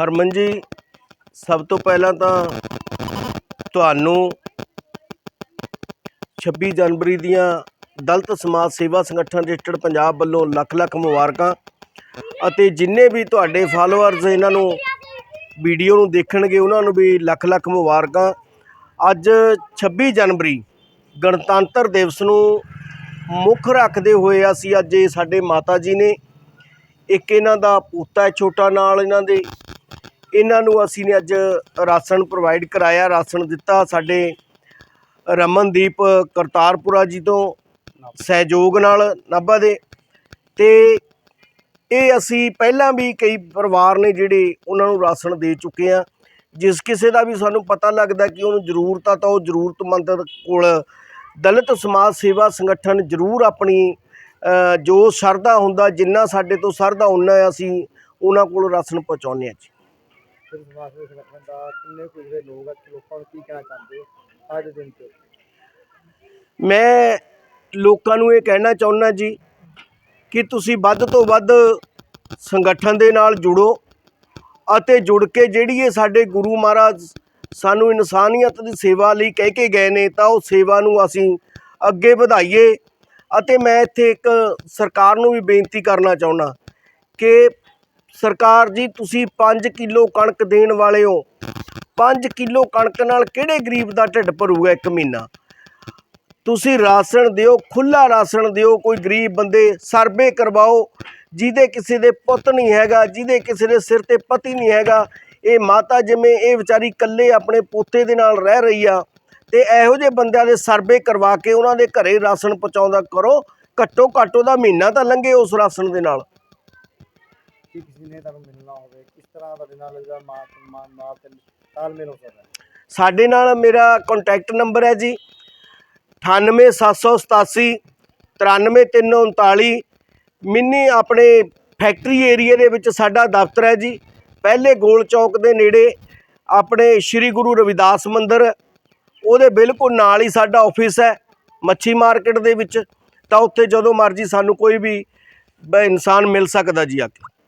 ਹਰਮਨ ਜੀ, ਸਭ ਤੋਂ ਪਹਿਲਾਂ ਤਾਂ ਤੁਹਾਨੂੰ 26 ਜਨਵਰੀ ਦੀਆਂ ਦਲਿਤ ਸਮਾਜ ਸੇਵਾ ਸੰਗਠਨ ਰਜਿਸਟਰਡ ਪੰਜਾਬ ਵੱਲੋਂ ਲੱਖ ਲੱਖ ਮੁਬਾਰਕਾਂ ਅਤੇ ਜਿੰਨੇ ਵੀ ਤੁਹਾਡੇ ਫਾਲੋਅਰਸ ਇਹਨਾਂ ਨੂੰ ਵੀਡੀਓ ਨੂੰ ਦੇਖਣਗੇ, ਉਹਨਾਂ ਨੂੰ ਵੀ ਲੱਖ ਲੱਖ ਮੁਬਾਰਕਾਂ। ਅੱਜ 26 ਜਨਵਰੀ ਗਣਤੰਤਰ ਦਿਵਸ ਨੂੰ ਮੁੱਖ ਰੱਖਦੇ ਹੋਏ ਅਸੀਂ ਅੱਜ ਇਹ ਸਾਡੇ ਮਾਤਾ ਜੀ ਨੇ, ਇੱਕ ਇਹਨਾਂ ਦਾ ਪੋਤਾ ਹੈ ਛੋਟਾ ਨਾਲ ਇਹਨਾਂ ਦੇ ਇਹਨਾਂ ਨੂੰ ਅਸੀਂ ਨੇ ਅੱਜ ਰਾਸ਼ਨ ਪ੍ਰੋਵਾਈਡ ਕਰਾਇਆ, ਰਾਸ਼ਨ ਦਿੱਤਾ ਸਾਡੇ ਰਮਨਦੀਪ ਕਰਤਾਰਪੁਰਾ ਜੀ ਤੋਂ, ਸਹਿਯੋਗ ਨਾਲ ਨਾਭਾ ਦੇ। ਤੇ ਇਹ ਅਸੀਂ ਪਹਿਲਾਂ ਵੀ ਕਈ ਪਰਿਵਾਰ ਨੇ ਜਿਹੜੇ ਉਹਨਾਂ ਨੂੰ ਰਾਸ਼ਨ ਦੇ ਚੁੱਕੇ ਆ। ਜਿਸ ਕਿਸੇ ਦਾ ਵੀ ਸਾਨੂੰ ਪਤਾ ਲੱਗਦਾ ਕਿ ਉਹਨੂੰ ਜ਼ਰੂਰਤ ਆ, ਤਾਂ ਉਹ ਜ਼ਰੂਰਤਮੰਦ ਕੋਲ ਦਲਿਤ ਸਮਾਜ ਸੇਵਾ ਸੰਗਠਨ ਜ਼ਰੂਰ ਆਪਣੀ ਜੋ ਸਰਦਾ ਹੁੰਦਾ, ਜਿੰਨਾ ਸਾਡੇ ਤੋਂ ਸਰਦਾ ਉਹਨਾਂ ਅਸੀਂ ਉਹਨਾਂ ਕੋਲ ਰਾਸ਼ਨ ਪਹੁੰਚਾਉਂਦੇ ਹਾਂ ਜੀ। ਫਿਰ ਸਮਾਜ ਦੇ ਸੰਗਠਨ ਦਾ ਕਿੰਨੇ ਕੁ ਜਿਹੜੇ ਲੋਕ ਆ ਲੋਕਾਂ ਨੂੰ ਕੀ ਕਹਿਣਾ ਚਾਹੁੰਦੇ ਹੋ ਅੱਜ ਦਿਨ ਤੇ ਮੈਂ ਲੋਕਾਂ ਨੂੰ ਇਹ ਕਹਿਣਾ ਚਾਹੁੰਦਾ ਜੀ ਕਿ ਤੁਸੀਂ ਵੱਧ ਤੋਂ ਵੱਧ ਸੰਗਠਨ ਦੇ ਨਾਲ ਜੁੜੋ ਅਤੇ ਜੁੜ ਕੇ ਜਿਹੜੀ ਇਹ ਸਾਡੇ ਗੁਰੂ ਮਹਾਰਾਜ ਸਾਨੂੰ ਇਨਸਾਨੀਅਤ ਦੀ ਸੇਵਾ ਲਈ ਕਹਿ ਕੇ ਗਏ ਨੇ, ਤਾਂ ਉਹ ਸੇਵਾ ਨੂੰ ਅਸੀਂ ਅੱਗੇ ਵਧਾਈਏ ਅਤੇ ਮੈਂ ਇੱਥੇ ਇੱਕ ਸਰਕਾਰ ਨੂੰ ਵੀ ਬੇਨਤੀ ਕਰਨਾ ਚਾਹੁੰਦਾ ਕਿ ਸਰਕਾਰ ਜੀ, ਤੁਸੀਂ 5 ਕਿਲੋ ਕਣਕ ਦੇਣ ਵਾਲੇ ਹੋ। 5 ਕਿਲੋ ਕਣਕ ਨਾਲ ਕਿਹੜੇ ਗਰੀਬ ਦਾ ਢਿੱਡ ਭਰੂਗਾ ਇੱਕ ਮਹੀਨਾ? ਤੁਸੀਂ ਰਾਸ਼ਨ ਦਿਓ ਖੁੱਲਾ ਰਾਸ਼ਨ ਦਿਓ, ਕੋਈ ਗਰੀਬ ਬੰਦੇ ਸਰਵੇ ਕਰਵਾਓ, ਜਿਹਦੇ ਕਿਸੇ ਦੇ ਪੁੱਤ ਨਹੀਂ ਹੈਗਾ, ਜਿਹਦੇ ਕਿਸੇ ਦੇ ਸਿਰ ਤੇ ਪਤੀ ਨਹੀਂ ਹੈਗਾ। ਇਹ ਮਾਤਾ ਜਿਵੇਂ ਇਹ ਵਿਚਾਰੀ ਇਕੱਲੇ ਆਪਣੇ ਪੋਤੇ ਦੇ ਨਾਲ ਰਹਿ ਰਹੀ ਆ, ਤੇ ਇਹੋ ਜਿਹੇ ਬੰਦਿਆਂ ਦੇ ਸਰਵੇ ਕਰਵਾ ਕੇ ਉਹਨਾਂ ਦੇ ਘਰੇ ਰਾਸ਼ਨ ਪਹੁੰਚਾਉਂਦਾ ਕਰੋ। ਘੱਟੋ ਘੱਟ ਉਹਦਾ ਮਹੀਨਾ ਤਾਂ ਲੰਘੇ ਉਸ ਰਾਸ਼ਨ ਦੇ ਨਾਲ। ਕਿ ਕਿਸੇ ਨੇ ਤੁਹਾਨੂੰ ਮਿਲਣਾ ਹੋਵੇ, ਕਿਸ ਤਰ੍ਹਾਂ ਤੁਹਾਡੇ ਨਾਲ ਜਿਹੜਾ ਮਾਂ ਮਾਂ ਮਾਂ ਤੇ ਤਾਲਮੇਲ ਹੋ ਸਕਦਾ ਹੈ? ਸਾਡੇ ਨਾਲ ਮੇਰਾ ਕੰਟੈਕਟ ਨੰਬਰ ਹੈ ਜੀ 98787 93339 ਮਿੰਨੀ ਆਪਣੇ ਫੈਕਟਰੀ ਏਰੀਆ ਦੇ ਵਿੱਚ ਸਾਡਾ ਦਫ਼ਤਰ ਹੈ ਜੀ। ਪਹਿਲੇ ਗੋਲ ਚੌਕ ਦੇ ਨੇੜੇ ਆਪਣੇ ਸ੍ਰੀ ਗੁਰੂ ਰਵਿਦਾਸ ਮੰਦਿਰ, ਉਹਦੇ ਬਿਲਕੁਲ ਨਾਲ ਹੀ ਸਾਡਾ ਆਫਿਸ ਹੈ, ਮੱਛੀ ਮਾਰਕੀਟ ਦੇ ਵਿੱਚ। ਤਾਂ ਉੱਥੇ ਜਦੋਂ ਮਰਜ਼ੀ ਸਾਨੂੰ ਕੋਈ ਵੀ ਬ- ਇਨਸਾਨ ਮਿਲ ਸਕਦਾ ਜੀ ਆ ਕੇ।